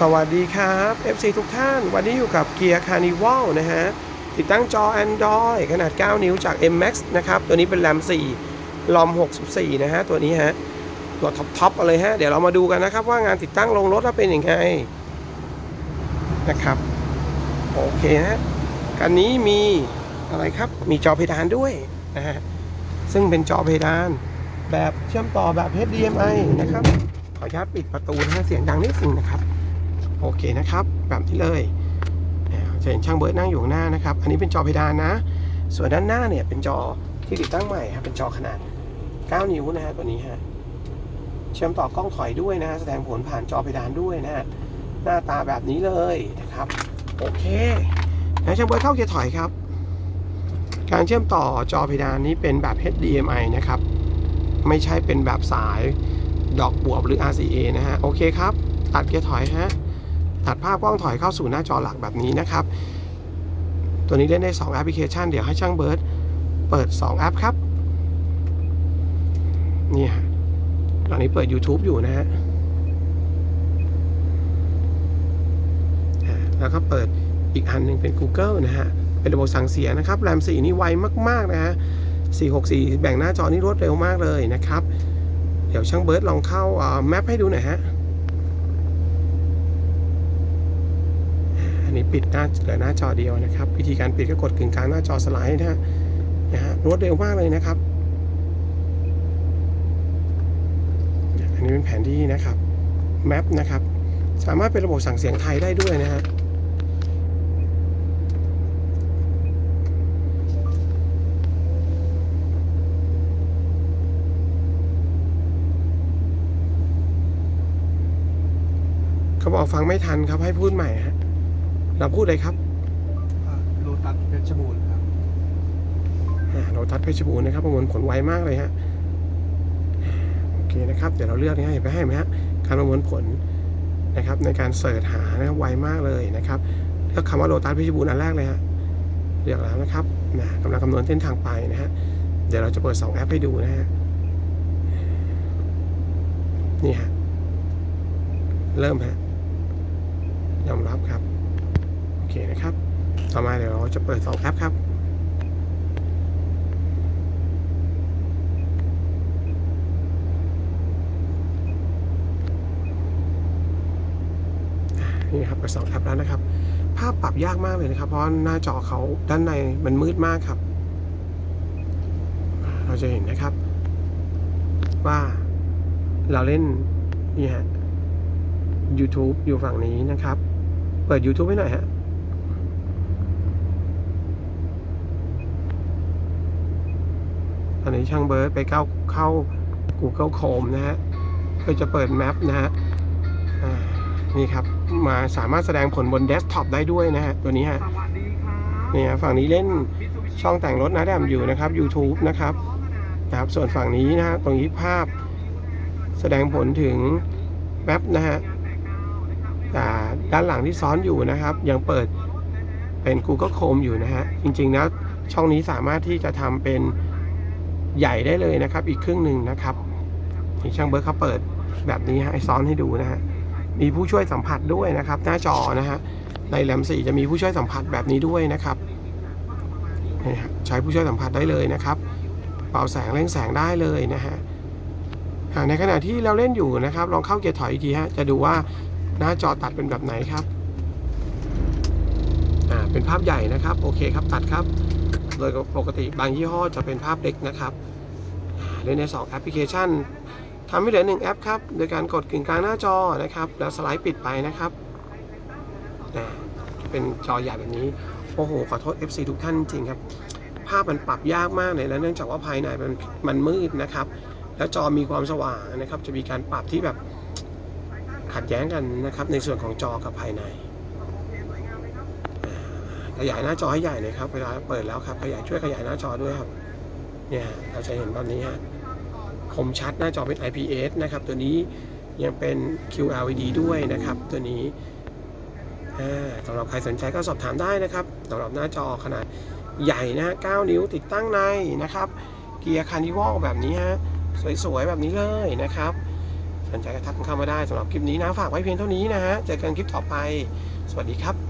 สวัสดีครับ FC ทุกท่าน วันนี้อยู่กับเกียร์ Carnival นะฮะ ติดตั้งจอ Android ขนาด 9 นิ้วจาก MMAX นะครับ ตัวนี้เป็น RAM 4 ROM 64 นะฮะ ตัวนี้ฮะ ตัวท็อปๆเลยฮะ เดี๋ยวเรามาดูกันนะครับ ว่างานติดตั้งลงรถเป็นยังไง นะครับ โอเคฮะคันนี้มีอะไรครับ มีจอเพดานด้วยนะฮะ ซึ่งเป็นจอเพดานแบบเชื่อมต่อแบบ HDMI นะครับ ขออนุญาตปิดประตูนะฮะเสียงดังนิดนึงนะครับ โอเคนะครับ แบบนี้เลยจะเห็นช่างเบิร์ดนั่งอยู่หน้านะครับ อันนี้เป็นจอเพดานนะ ส่วนด้านหน้าเนี่ยเป็นจอที่ติดตั้งใหม่ครับเป็นจอขนาด 9 นิ้วนะฮะตัวนี้ฮะเชื่อมต่อกล้องถอยด้วยนะฮะแสดงผลผ่านจอเพดานด้วยนะฮะหน้าตาแบบนี้เลยนะครับ โอเคนะช่างเบิร์ดเข้าเกียร์ถอยครับ การเชื่อมต่อจอเพดานนี้เป็นแบบ HDMI นะครับ ไม่ใช่เป็นแบบสายดอกบวบหรือ RCA นะฮะ โอเคครับ ตัดเกียร์ถอยฮะ ตัดภาพกล้องถอยเข้าสู่หน้าจอหลักแบบนี้นะครับ ตัวนี้เล่นได้ 2 แอปพลิเคชัน เดี๋ยวให้ช่างเบิร์ดเปิด 2 แอปครับ นี่ฮะตอนนี้เปิด YouTube อยู่นะฮะแล้วก็เปิดอีกอันหนึ่งเป็น Google นะฮะ เป็นระบบสั่งเสียนะครับ แรม 4 นี่ไวมาก ๆ นะฮะ 464 แบ่งหน้าจอนี่รวดเร็วมากเลยนะครับ เดี๋ยวช่างเบิร์ดลองเข้าแมปให้ดูหน่อยฮะ นนี้ปิดหน้าเหลือหน้าจอเดียวนะครับ วิธีการปิดก็กดกึ่งกลางหน้าจอสไลด์นะฮะนะฮะรวดเร็วมากเลยนะครับ อันนี้เป็นแผนที่นะครับแมปนะครับ สามารถเป็นระบบสั่งเสียงไทยได้ด้วยนะฮะเขาบอกฟังไม่ทันครับให้พูดใหม่ฮะ เราพูดเลยครับโลตัสเพชรบูรณ์ครับอ่าเราทัดเพชรบูรณ์นะครับประมวลผลไวมากเลยฮะโอเคนะครับเดี๋ยวเราเลือกนี่ให้เห็นไหมให้ไหมฮะการประมวลผลนะครับ ในการเสิร์ชหานะครับไวมากเลยนะครับเลือกคำว่าโลตัสเพชรบูรณ์อันแรกเลยฮะเลือกแล้วนะครับนะกำลังคำนวณเส้นทางไปนะฮะเดี๋ยวเราจะเปิด 2 แอปให้ดูนะฮะนี่ฮะเริ่มฮะยอมรับครับโอเคนะครับ ต่อมาเดี๋ยวเราจะเปิด2แอปครับนี่ครับเปิดสองแอปแล้วนะครับ ภาพปรับยากมากเลยนะครับ เพราะหน้าจอเขาด้านในมันมืดมากครับ เราจะเห็นนะครับ ว่าเราเล่นนี่ฮะ YouTube อยู่ฝั่งนี้นะครับ เปิด YouTube ให้หน่อยฮะ ตอนนี้ช่างเบิร์ดไปเข้าเข้า Google Chrome นะฮะเพื่อจะเปิดแมปนะฮะอ่านี่ครับ มาสามารถแสดงผลบนเดสก์ท็อปได้ด้วยนะฮะ ตัวนี้ฮะสวัสดีครับเนี่ยฝั่งนี้เล่นช่องแต่งรถนะแดมอยู่นะครับ YouTube นะครับนะครับ ส่วนฝั่งนี้นะฮะตรงนี้ภาพแสดงผลถึงแมปนะฮะแต่ด้านหลังที่ซ้อนอยู่นะครับ ยังเปิดเป็น Google Chrome อยู่นะฮะ จริงๆแล้วช่องนี้สามารถที่จะทำเป็น ใหญ่ได้เลยนะครับ อีกครึ่งหนึ่งนะครับที่ช่างเบิร์ดเขาเปิดแบบนี้ฮะให้ซ้อนให้ดูนะฮะมีผู้ช่วยสัมผัสด้วยนะครับ หน้าจอนะฮะในแรม4จะมีผู้ช่วยสัมผัสแบบนี้ด้วยนะครับใช้ผู้ช่วยสัมผัสได้เลยนะครับ เป่าแสงเร่งแสงได้เลยนะฮะในขณะที่เราเล่นอยู่นะครับ ลองเข้าเกียร์ถอยอีกทีฮะจะดูว่าหน้าจอตัดเป็นแบบไหนครับอ่าเป็นภาพใหญ่นะครับ โอเคครับตัดครับ โดยปกติบางยี่ห้อจะเป็นภาพเล็กนะครับอ่าเล่นใน 2 แอปพลิเคชันทำให้เหลือ 1 แอปครับ โดยการกดกึ่งกลางหน้าจอนะครับ แล้วสไลด์ปิดไปนะครับ เป็นจอใหญ่แบบนี้ โอ้โห ขอโทษ FC ทุกท่านจริงครับ ภาพมันปรับยากมากเลยแล้วเนื่องจากว่าภายในมันมันมืดนะครับ แล้วจอมีความสว่างนะครับ จะมีการปรับที่แบบขัดแย้งกันนะครับ ในส่วนของจอกับภายใน ขยายหน้าจอให้ใหญ่เลยครับ เวลาเปิดแล้วครับ ขยายช่วยขยายหน้าจอด้วยครับ เนี่ยเราจะเห็นแบบนี้ฮะคมชัดหน้าจอเป็น IPS นะครับ ตัวนี้ยังเป็น QLED ด้วยนะครับ ตัวนี้สำหรับใครสนใจก็สอบถามได้นะครับสำหรับหน้าจอขนาดใหญ่นะ 9 นิ้วติดตั้งในนะครับ เกียร์คาร์นิวัลแบบนี้ฮะ สวยๆ แบบนี้เลยนะครับ สนใจก็ทักเข้ามาได้สำหรับคลิปนี้นะ ฝากไว้เพียงเท่านี้นะฮะ เจอกันคลิปต่อไป สวัสดีครับ